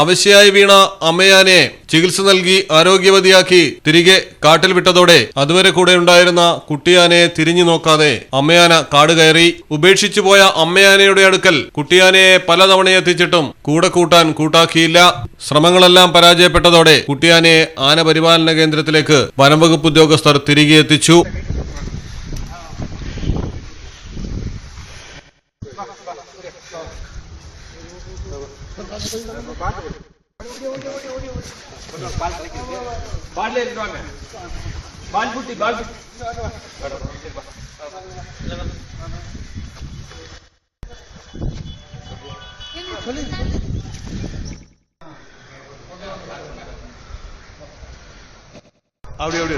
അവശ്യായി വീണ അമ്മയാനെ ചികിത്സ നൽകി ആരോഗ്യവതിയാക്കി തിരികെ കാട്ടിൽ വിട്ടതോടെ അതുവരെ കൂടെ ഉണ്ടായിരുന്ന കുട്ടിയാനയെ തിരിഞ്ഞു നോക്കാതെ അമ്മയാന കാട് കയറി ഉപേക്ഷിച്ചു പോയ അമ്മയാനയുടെ അടുക്കൽ കുട്ടിയാനയെ പലതവണ എത്തിച്ചിട്ടും കൂടെ കൂട്ടാൻ കൂട്ടാക്കിയില്ല. ശ്രമങ്ങളെല്ലാം പരാജയപ്പെട്ടതോടെ കുട്ടിയാനയെ ആന പരിപാലന കേന്ദ്രത്തിലേക്ക് വനംവകുപ്പ് ഉദ്യോഗസ്ഥർ തിരികെ എത്തിച്ചു. அப்படி அப்படி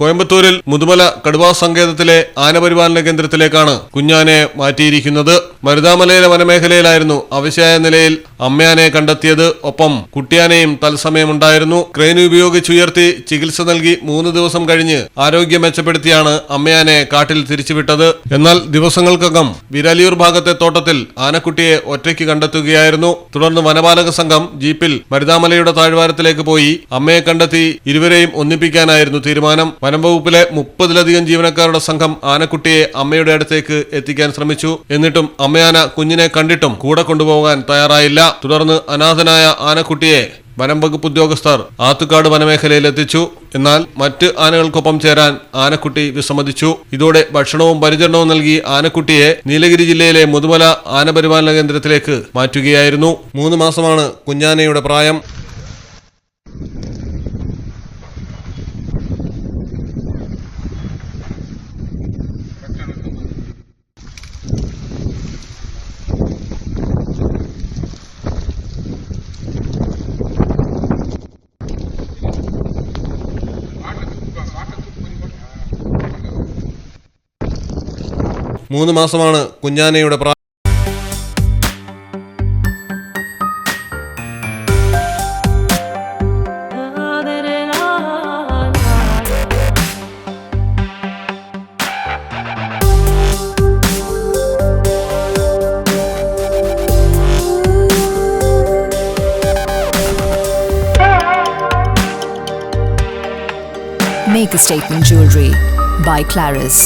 കോയമ്പത്തൂരിൽ മുതുമല കടുവാ സങ്കേതത്തിലെ ആനപരിപാലന കേന്ദ്രത്തിലേക്കാണ് കുഞ്ഞാനെ മാറ്റിയിരിക്കുന്നത്. മരുതാമലയിലെ വനമേഖലയിലായിരുന്നു അവശയായ നിലയിൽ അമ്മയാനെ കണ്ടെത്തിയത്. ഒപ്പം കുട്ടിയാനെയും തത്സമയം ഉണ്ടായിരുന്നു ക്രെയിൻ ഉപയോഗിച്ചുയർത്തി ചികിത്സ നൽകി മൂന്ന് ദിവസം കഴിഞ്ഞ് ആരോഗ്യം മെച്ചപ്പെടുത്തിയാണ് അമ്മയാനെ കാട്ടിൽ തിരിച്ചുവിട്ടത്. എന്നാൽ ദിവസങ്ങൾക്കകം വിരലിയൂർ ഭാഗത്തെ തോട്ടത്തിൽ ആനക്കുട്ടിയെ ഒറ്റയ്ക്ക് കണ്ടെത്തുകയായിരുന്നു. തുടർന്ന് വനപാലക സംഘം ജീപ്പിൽ മരുതാമലയുടെ താഴ്വാരത്തിലേക്ക് പോയി അമ്മയെ കണ്ടെത്തി ഇരുവരെയും ഒന്നിപ്പിക്കാനായിരുന്നു തീരുമാനം. വനം വകുപ്പിലെ മുപ്പതിലധികം ജീവനക്കാരുടെ സംഘം ആനക്കുട്ടിയെ അമ്മയുടെ അടുത്തേക്ക് എത്തിക്കാൻ ശ്രമിച്ചു. എന്നിട്ടും അമ്മയാന കുഞ്ഞിനെ കണ്ടിട്ടും കൂടെ കൊണ്ടുപോകാൻ തയ്യാറായില്ല. തുടർന്ന് അനാഥനായ ആനക്കുട്ടിയെ വനം വകുപ്പ് ഉദ്യോഗസ്ഥർ ആത്തുക്കാട് വനമേഖലയിൽ എത്തിച്ചു. എന്നാൽ മറ്റ് ആനകൾക്കൊപ്പം ചേരാൻ ആനക്കുട്ടി വിസമ്മതിച്ചു. ഇതോടെ ഭക്ഷണവും പരിചരണവും നൽകി ആനക്കുട്ടിയെ നീലഗിരി ജില്ലയിലെ മുതുമല ആനപരിപാലന കേന്ദ്രത്തിലേക്ക് മാറ്റുകയായിരുന്നു. മൂന്ന് മാസമാണ് കുഞ്ഞാനയുടെ പ്രായം. മൂന്ന് മാസമാണ് കുഞ്ഞാനയുടെ പ്രായം Make a statement jewelry by Claris.